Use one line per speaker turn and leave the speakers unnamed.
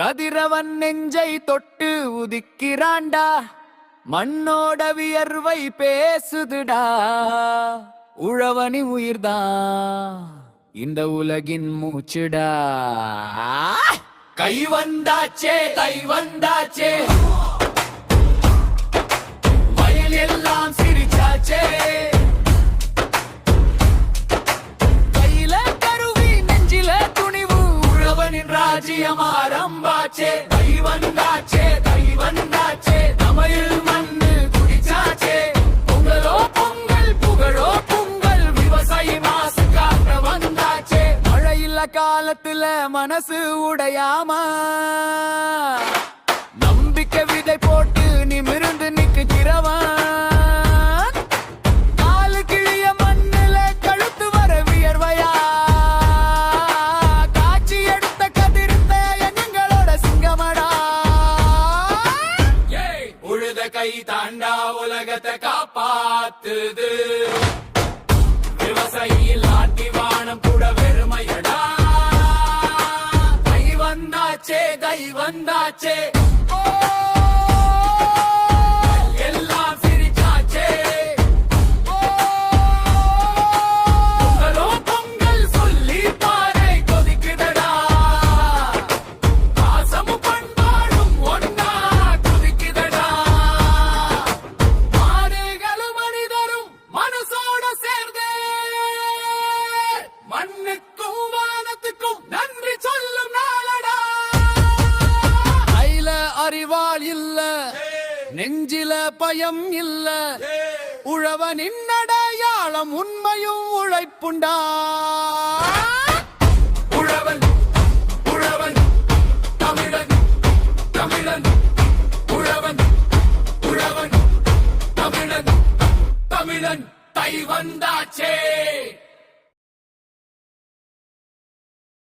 கதிரவன் நெஞ்சை தொட்டு உதிக்கிறாண்டா? மண்ணோட வியர்வை பேசுதுடா. உழவனி உயிர்தான் இந்த உலகின் மூச்சுடா. கை வந்தாச்சே கை வந்தாச்சே. ராஜ்யம் ஆரம்பாச்சே கை வந்தாச்சே கை வந்தாச்சே தமிழ் மண்ணு குடிச்சாச்சே. பொங்கலோ பொங்கல் புகழோ பொங்கல் விவசாயி மாசு காட்ட வந்தாச்சே. மழை இல்ல காலத்துல மனசு உடையாமா? கை தாண்டா உலகத்தை காப்பாத்துது. விவசாயியில் ஆட்டி வானம் கூட வெறுமையடா. கை வந்தாச்சே கை வந்தாச்சே. மண்ணுக்கும் வானத்துக்கும் நன்றி சொல்லும் நாளடா. கையில அறிவாள் இல்ல நெஞ்சில பயம் இல்ல உழவனின் அடையாளம் உண்மையும் உழைப்புண்டா. உழவன் உழவன் தமிழன் தமிழன் உழவன் உழவன் தமிழன் தமிழன் தை வந்தாச்சே